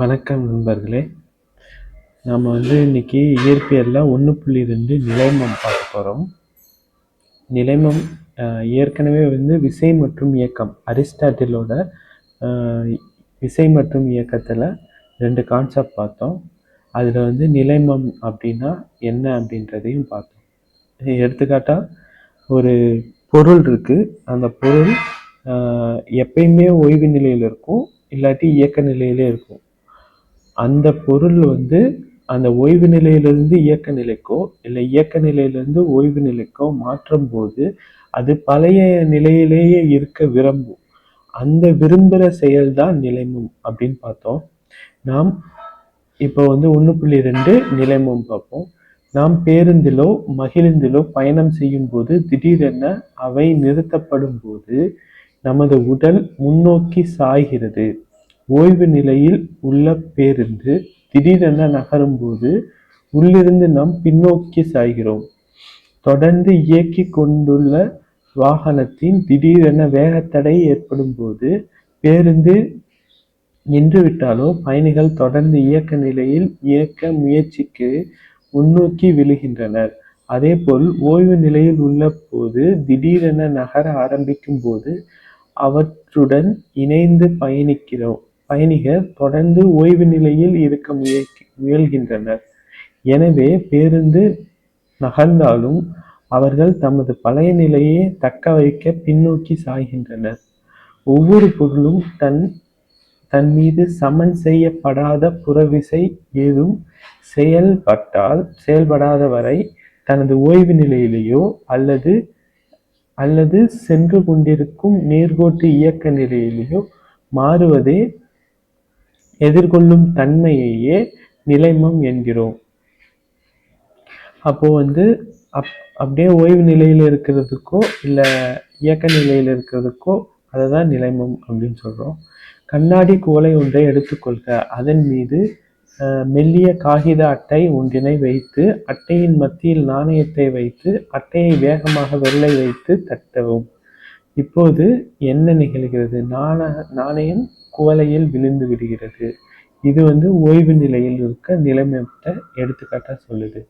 வணக்கம் நண்பர்களே. நாம் வந்து இன்னைக்கு இயற்பியலில் ஒன்று புள்ளி ரெண்டு நிலைமம் பார்க்க போகிறோம் நிலைமம் ஏற்கனவே வந்து விசை மற்றும் இயக்கம் அரிஸ்டாட்டிலோட விசை மற்றும் இயக்கத்தில் ரெண்டு கான்செப்ட் பார்த்தோம். அதில் வந்து நிலைமம் அப்படின்னா என்ன அப்படின்றதையும் பார்த்தோம். எடுத்துக்காட்டாக ஒரு பொருள் இருக்குது அந்த பொருள் எப்பயுமே ஓய்வு நிலையில் இருக்கும் இல்லாட்டி இயக்க நிலையிலே இருக்கும். அந்த பொருள் வந்து அந்த ஓய்வு நிலையிலிருந்து இயக்க நிலைக்கோ இல்லை இயக்க நிலையிலிருந்து ஓய்வு நிலைக்கோ மாற்றும் போது அது பழைய நிலையிலேயே இருக்க விரும்பும். அந்த விரும்புகிற செயல்தான் நிலைமம் அப்படின்னு பார்த்தோம். நாம் இப்போ வந்து ஒன்று புள்ளி ரெண்டு நிலைமம் பார்ப்போம். நாம் பேருந்திலோ மகிழுந்திலோ பயணம் செய்யும் போது திடீரென அவை நிறுத்தப்படும் போது நமது உடல் முன்னோக்கி சாய்கிறது. ஓய்வு நிலையில் உள்ள பேருந்து திடீரென நகரும்போது உள்ளிருந்து நாம் பின்னோக்கி சாய்கிறோம். தொடர்ந்து இயக்கி கொண்டுள்ள வாகனத்தின் திடீரென வேகத்தடை ஏற்படும் போது பேருந்து நின்றுவிட்டாலோ பயணிகள் தொடர்ந்து இயக்க நிலையில் இயக்க முயற்சிக்கு முன்னோக்கி விழுகின்றனர். அதேபோல் ஓய்வு நிலையில் உள்ள போது திடீரென நகர ஆரம்பிக்கும் போது அவற்றுடன் இணைந்து பயணிக்கிறோம். பயணிகர் தொடர்ந்து ஓய்வு நிலையில் இருக்க முயற்சி முயல்கின்றனர். எனவே பேருந்து நகர்ந்தாலும் அவர்கள் தமது பழைய நிலையை தக்க வைக்க பின்னோக்கி சாய்கின்றனர். ஒவ்வொரு பொருளும் தன் தன் மீது சமன் செய்யப்படாத புறவிசை ஏதும் செயல்பட்டால் செயல்படாத வரை தனது ஓய்வு நிலையிலேயோ அல்லது அல்லது சென்று கொண்டிருக்கும் நேர்கோட்டு இயக்க நிலையிலேயோ மாறுவதே எதிர்கொள்ளும் தன்மையையே நிலைமம் என்கிறோம். அப்போ வந்து அப் அப்படியே ஓய்வு நிலையில் இருக்கிறதுக்கோ இல்லை இயக்க நிலையில் இருக்கிறதுக்கோ அதை தான் நிலைமம் அப்படின்னு சொல்கிறோம் கண்ணாடி குவளை ஒன்றை எடுத்துக்கொள்க. அதன் மீது அஹ், மெல்லிய காகித அட்டை ஒன்றினை வைத்து அட்டையின் மத்தியில் நாணயத்தை வைத்து அட்டையை வேகமாக வெள்ளை வைத்து தட்டவும். இப்போது என்ன நிகழ்கிறது? நாண நாணயம் குவலையில் விழுந்து விடுகிறது. இது வந்து ஓய்வு நிலையில் இருக்க நிலைமத்தை எடுத்துக்காட்டாக சொல்லுது.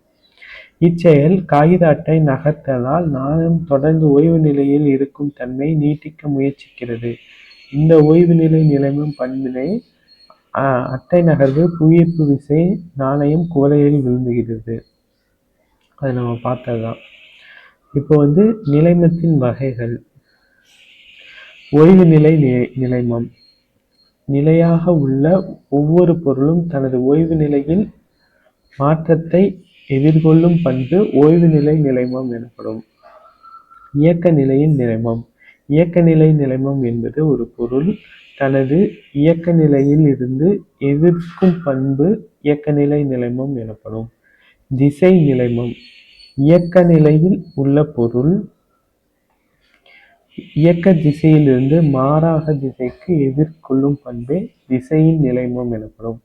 இச்செயல் காகித அட்டை நகர்த்தலால் நாணயம் தொடர்ந்து ஓய்வு நிலையில் இருக்கும் தன்மை நீட்டிக்க முயற்சிக்கிறது. இந்த ஓய்வு நிலை நிலைமம் பண்பினை அட்டை நகர்வு புவியீர்ப்பு விசை நாணயம் குவலையில் விழுந்துகிறது. அது நம்ம பார்த்ததுதான். இப்போ வந்து நிலைமத்தின் வகைகள். ஓய்வு நிலை நிலைமம். நிலையாக உள்ள ஒவ்வொரு பொருளும் தனது ஓய்வு நிலையில் மாற்றத்தை எதிர்கொள்ளும் பண்பு ஓய்வு நிலை நிலைமம் எனப்படும். இயக்க நிலையின் நிலைமம். இயக்க நிலை நிலைமம் என்பது ஒரு பொருள் தனது இயக்க நிலையில் இருந்து எதிர்க்கும் பண்பு இயக்க நிலை நிலைமம் எனப்படும். திசை நிலைமம். இயக்க நிலையில் உள்ள பொருள் இயக்க திசையிலிருந்து மாறாக திசைக்கு எதிர்கொள்ளும் பண்பே திசையின் நிலைமம் எனப்படும்.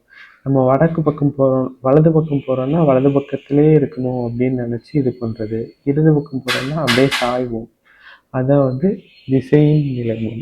நம்ம வடக்கு பக்கம் போகிறோம் வலது பக்கம் போகிறோம்னா வலது பக்கத்திலே இருக்கணும் அப்படின்னு நினச்சி இது பண்ணுறது இடது பக்கம் போகிறோம்னா அப்படியே சாய்வோம். அதான் வந்து திசையின் நிலைமம்.